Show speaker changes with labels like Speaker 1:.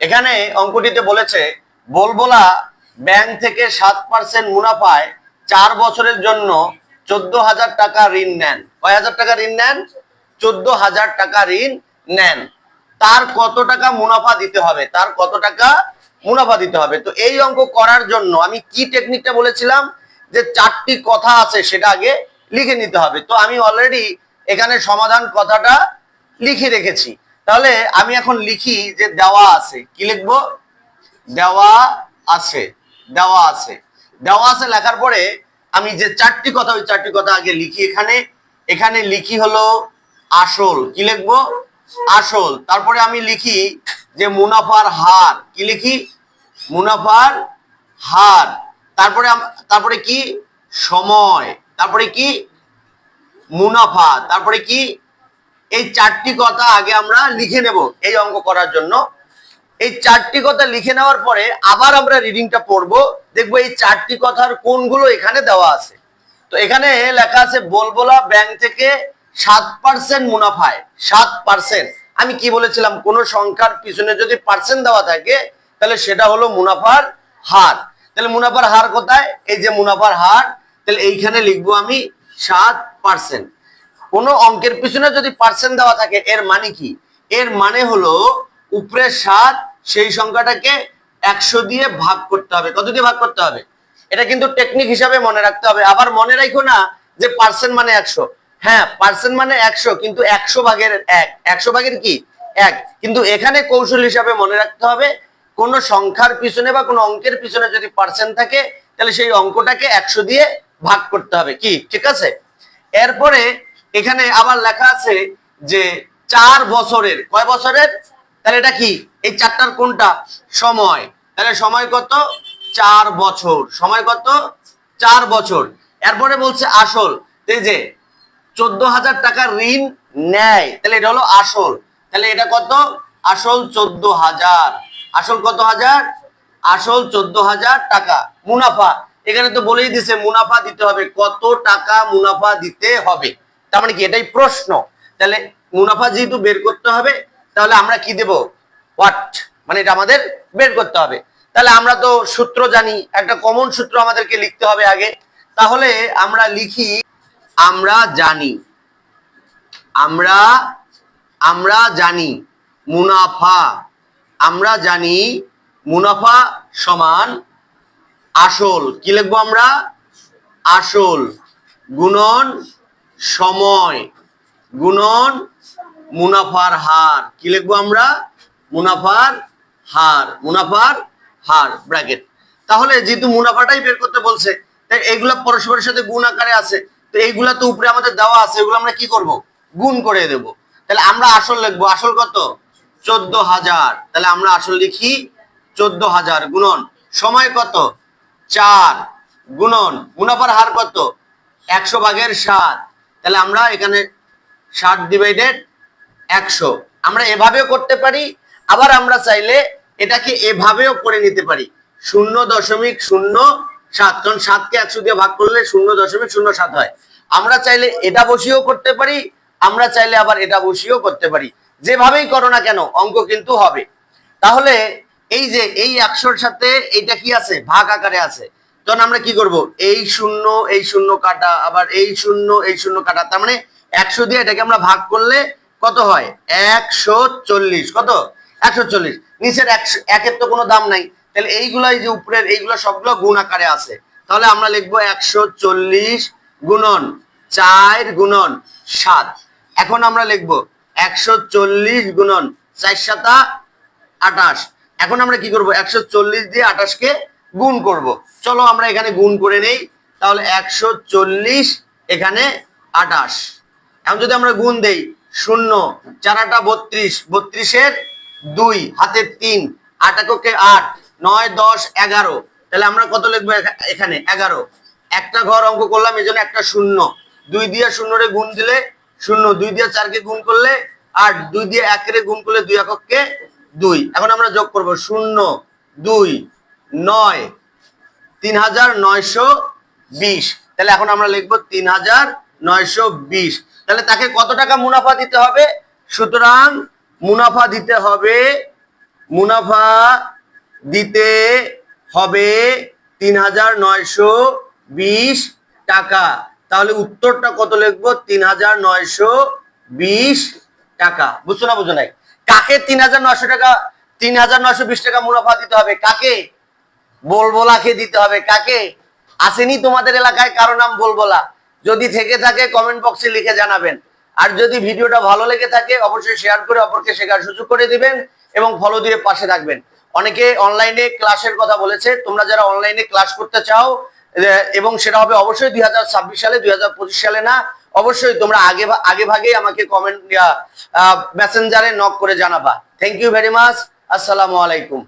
Speaker 1: এখানে অঙ্কটিতে বলেছে, বলবোলা ব্যাংক থেকে সাত পার্সেন্ট মুনাফায় চার বছরের জন্য চোদ্দ হাজার টাকা ঋণ নেন। কয় হাজার টাকা ঋণ নেন? চোদ্দ হাজার টাকা ঋণ নেন। তার কত টাকা মুনাফা দিতে হবে? তার কত টাকা মুনাফা দিতে হবে? তো এই অঙ্ক করার জন্য আমি কি টেকনিকটা বলেছিলাম? যে চারটি কথা আছে সেটা আগে লিখে নিতে হবে। তো আমি অলরেডি এখানে সমাধান কথাটা লিখে রেখেছি। তাহলে আমি এখন লিখি যে দেওয়া আছে। কি লিখব? দেওয়া আছে দেওয়া আছে। দেওয়া আছে লেখার পরে আমি যে চারটি কথা, ওই চারটি কথা আগে লিখি এখানে। এখানে লিখি হলো আসল। কি লিখব? আসল। তারপরে আমি লিখি যে মুনাফার হার। কি লিখি? মুনাফার হার। তারপরে তারপরে কি? সময়। তারপরে কি? মুনাফা। তারপরে কি? এই চারটি কথা আগে আমরা লিখে নেব এই অঙ্ক করার জন্য। এই চারটি কথা লিখে নেওয়ার পরে আবার আমরা রিডিংটা পড়ব। দেখব এই চারটি কথার কোনগুলো এখানে দেওয়া আছে। তো এখানে লেখা আছে, বলবোলা ব্যাংক থেকে সাত পার্সেন্ট মুনাফায়। সাত পার্সেন্ট আমি কি বলেছিলাম? কোন সংখ্যার পিছনে যদি পার্সেন্ট দেওয়া থাকে, তাহলে সেটা হলো মুনাফার হার। তাহলে মুনাফার হার কোথায়? এই যে মুনাফার হার, তাহলে এইখানে লিখব আমি সাত পার্সেন্ট কোন অঙ্কের পিছনে যদি পার্সেন্ট দেওয়া থাকে, এর মানে কি? এর মানে হলো উপরে সাত, সেই সংখ্যাটাকে একশো দিয়ে ভাগ করতে হবে। কত দিয়ে ভাগ করতে হবে? এটা কিন্তু টেকনিক হিসাবে মনে রাখতে হবে। আবার মনে রাখো না যে পার্সেন্ট মানে একশো। হ্যাঁ পার্সেন্ট মানে একশো, কিন্তু একশো ভাগের এক। একশো ভাগের কি? এক। কিন্তু এখানে কৌশল হিসাবে মনে রাখতে হবে, কোন সংখ্যার পিছনে বা কোনো অঙ্কের পিছনে যদি পার্সেন্ট থাকে, তাহলে সেই অঙ্কটাকে একশো দিয়ে ভাগ করতে হবে। কি? ঠিক আছে? এরপরে এখানে আবার লেখা আছে যে চার বছরের, কয় বছরের? তাহলে এটা কি? এই চারটার কোনটা? সময়। তাহলে সময় কত? চার বছর। সময় কত? চার বছর। এরপরে বলছে আসল। এই যে চোদ্দ হাজার টাকা ঋণ নেয়, তাহলে এটা হলো আসল। তাহলে এটা কত? আসল চোদ্দ হাজার। আসল কত হাজার? আসল চোদ্দ হাজার টাকা। মুনাফা। এখানে তো বলেই দিছে, মুনাফা দিতে হবে। কত টাকা মুনাফা দিতে হবে? তার মানে কি? এটাই প্রশ্ন। তাহলে মুনাফা যেহেতু বের করতে হবে, তাহলে আমরা কি দেব? হোয়াট মানে এটা আমাদের বের করতে হবে। তাহলে আমরা তো সূত্র জানি, একটা কমন সূত্র আমাদেরকে লিখতে হবে আগে। তাহলে আমরা লিখি, আমরা জানি। আমরা আমরা জানি মুনাফা। আমরা জানি মুনাফা সমান আসল। কি লিখব আমরা? আসল। গুণন সময়, গুণন, মুনাফার হার। কি লিখব আমরা? মুনাফার হার মুনাফার হার ব্র্যাকেট তাহলে যেহেতু মুনাফাটাই বের করতে বলছে, তাই এইগুলা পরস্পরের সাথে গুণ আকারে আছে। তো এইগুলা তো উপরে আমাদের দেওয়া আছে, এগুলো আমরা কি করব? গুণ করে দেব। তাহলে আমরা আসল লিখব, আসল কত? চোদ্দ হাজার। তাহলে আমরা আসল লিখি চোদ্দ হাজার, গুণন। সময় কত? চার, গুণন। মুনাফার হার কত? একশো ভাগের সাত। তাহলে আমরা এখানে ষাট ডিভাইডেড একশো। আমরা এভাবেও করতে পারি, আবার আমরা চাইলে এটাকে এভাবেও করে নিতে পারি। শূন্য দশমিক শূন্য সাত, কারণ সাতকে একশো দিয়ে ভাগ করলে শূন্য দশমিক শূন্য সাত হয়। আমরা চাইলে এটা বসিয়েও করতে পারি, আমরা চাইলে আবার এটা বসিয়েও করতে পারি। যেভাবেই করো না কেন, অঙ্ক কিন্তু হবে। তাহলে এই যে এই একশোর সাথে এইটা কি আছে? ভাগ আকারে আছে। তখন আমরা কি করব? এই শূন্য এই শূন্য কাটা, আবার এই শূন্য এই শূন্য কাটা। তার মানে একশো দিয়ে এটাকে আমরা ভাগ করলে কত হয়? একশো চল্লিশ। কত? একশো চল্লিশ। নিচের একশো, একের তো কোনো দাম নাই। তাহলে এইগুলাই যে উপরের, এইগুলো সবগুলো গুণ আকারে আছে। তাহলে আমরা লিখব একশো চল্লিশ গুণন চার গুণন সাত। এখন আমরা লিখব একশো চল্লিশ গুণন চার সাতা আঠাশ। এখন আমরা কি করব? একশো চল্লিশ দিয়ে আঠাশকে গুণ করব। চলো আমরা এখানে গুণ করে নেই, তাহলে একশো চল্লিশ, এখানে আঠাশ। এখন যদি আমরা গুণ দেই, শূন্য চারাটা বত্রিশ, বত্রিশের দুই, হাতের তিন, আট এককে আট, নয়, দশ, এগারো। তাহলে আমরা কত লিখব এখা- এখানে? এগারো। একটা ঘর অঙ্ক করলাম, এই জন্য একটা শূন্য। দুই দিয়ে শূন্যরে গুণ দিলে শূন্য। দুই দিয়ে চারকে গুণ করলে আট। দুই দিয়ে একের গুণ করলে দুই এককে দুই। এখন আমরা যোগ করব শূন্য, দুই নয়। তিন হাজার নয়শো বিশ। তাহলে এখন আমরা লিখব তিন হাজার নয়শো বিশ। তাহলে তাকে কত টাকা মুনাফা দিতে হবে? সুতরাং মুনাফা দিতে হবে, মুনাফা দিতে হবে তিন হাজার নয়শো বিশ টাকা। তাহলে উত্তরটা কত লিখব? তিন হাজার নয়শো বিশ টাকা। বুঝছ না, বুঝো নাই? কাকে তিন হাজার নয়শো টাকা তিন হাজার নয়শো বিশ টাকা মুনাফা দিতে হবে? কাকে? বলবোলাকে দিতে হবে। কাকে? আসেনি তোমাদের এলাকায় কারও নাম বলবোলা। যদি থেকে থাকে কমেন্ট বক্সে লিখে জানাবেন। আর যদি ভিডিওটা ভালো লেগে থাকে, অবশ্যই শেয়ার করে অপরকে শেখার সুযোগ করে দিবেন এবং ফলো দিয়ে পাশে থাকবেন। অনেকে অনলাইনে ক্লাসের কথা বলেছে। তোমরা যারা অনলাইনে ক্লাস করতে চাও এবং সেটা হবে অবশ্যই দুই হাজার ছাব্বিশ সালে, দুই হাজার পঁচিশ সালে না, অবশ্যই তোমরা আগে আগে ভাগে আমাকে কমেন্ট মেসেঞ্জারে নক করে জানাবা। থ্যাংক ইউ ভেরি মাচ আসসালামু আলাইকুম।